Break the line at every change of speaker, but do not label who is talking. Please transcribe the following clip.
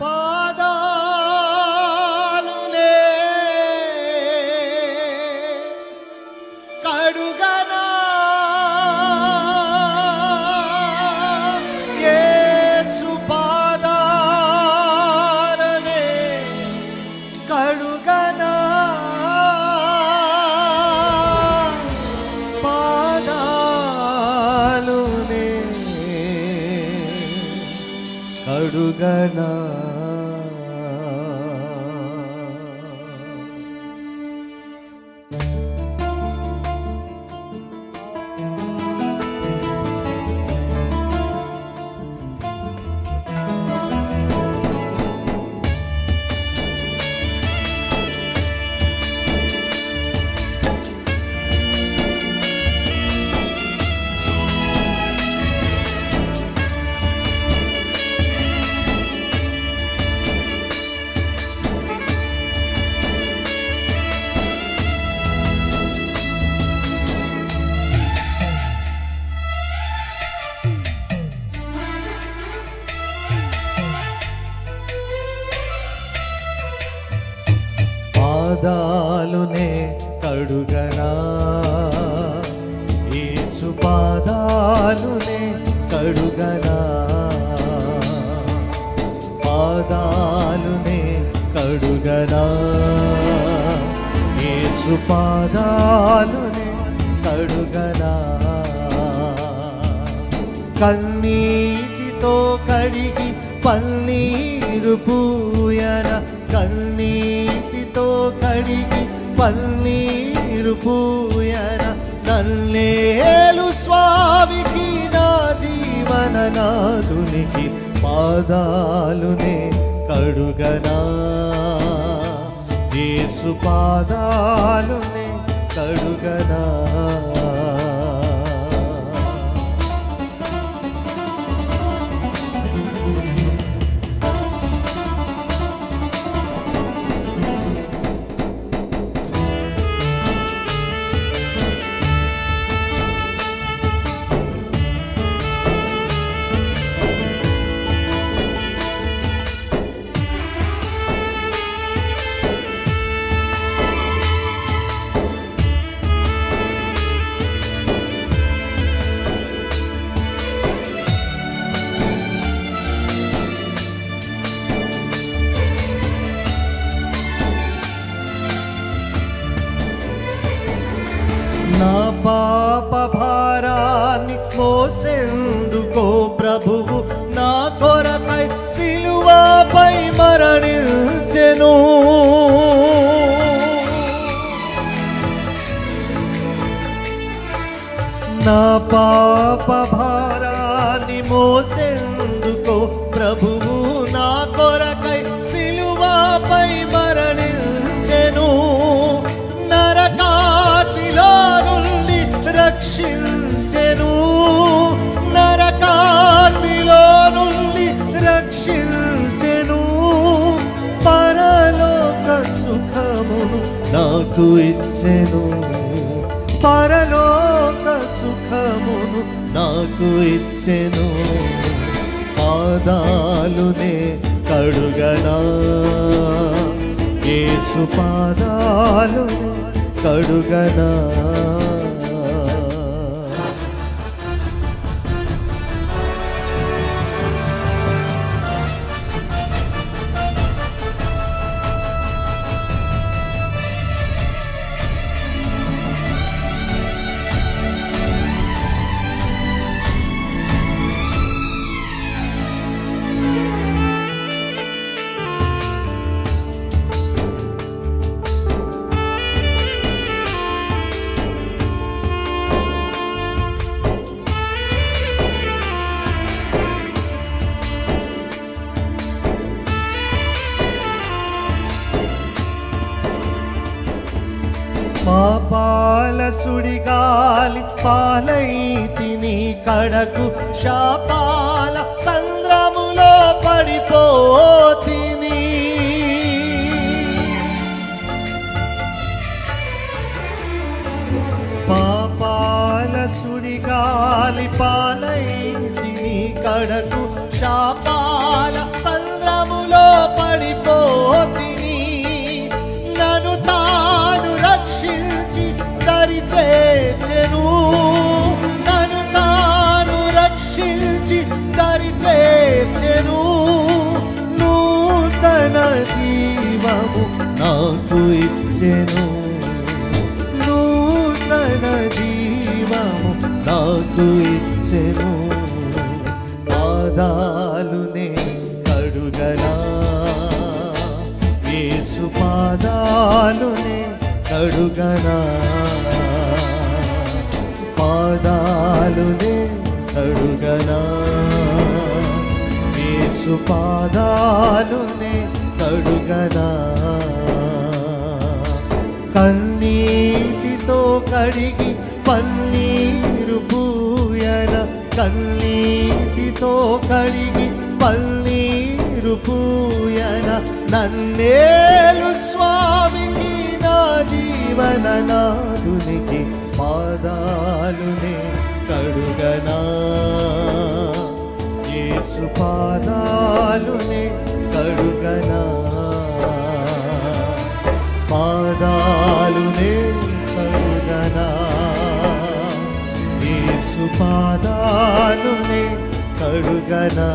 పాదాలునే కడుగనా పాదాలునే కడుగనా ఏసు పాదాలునే కడుగనా పాదాలునే కడుగనా ఏసు పాదాలునే కడుగనా కన్నీటితో కడిగి పన్నీరు పూయన? కన్నీ కడిగి పన్నీరు పూయన నల్లేలు స్వామికి నా జీవన నాదునికి పాదాలునే కడుగనా. యేసు పాదాలునే కడుగనా. మోసెందుకో ప్రభువు నా కొరకై సిలువపై మరణించెను. నా పాప భారాన్ని మోసెందుకో ప్రభువు సుఖమును నాకు ఇచ్చెను. పరలోక సుఖమును నాకు ఇచ్చెను. పాదాలునే కడుగనా. ఏసు పాదాలు కడుగనా. పాపాల సుడిగాలి పాలైతిని కడకు. శాపాల సంద్రములో పడిపోతిని పాపాల సుడిగాలి పాలైతిని కడకు. శాపాల సంద్రములో నాకు ఇచ్చెను పాదాలునే కడుగనా. యేసు పాదాలునే కడుగనా. పాదాలునే కడుగనా. యేసు పాదాలునే కడుగనా. కన్నీటితో కడిగి పన్నీ కన్నీటితో కడిగి పల్లీరు పూయన నన్నేలు స్వామికి నా జీవన నాదునికి పాదాలునే కడుగనా. యేసు పాదాలునే కడుగనా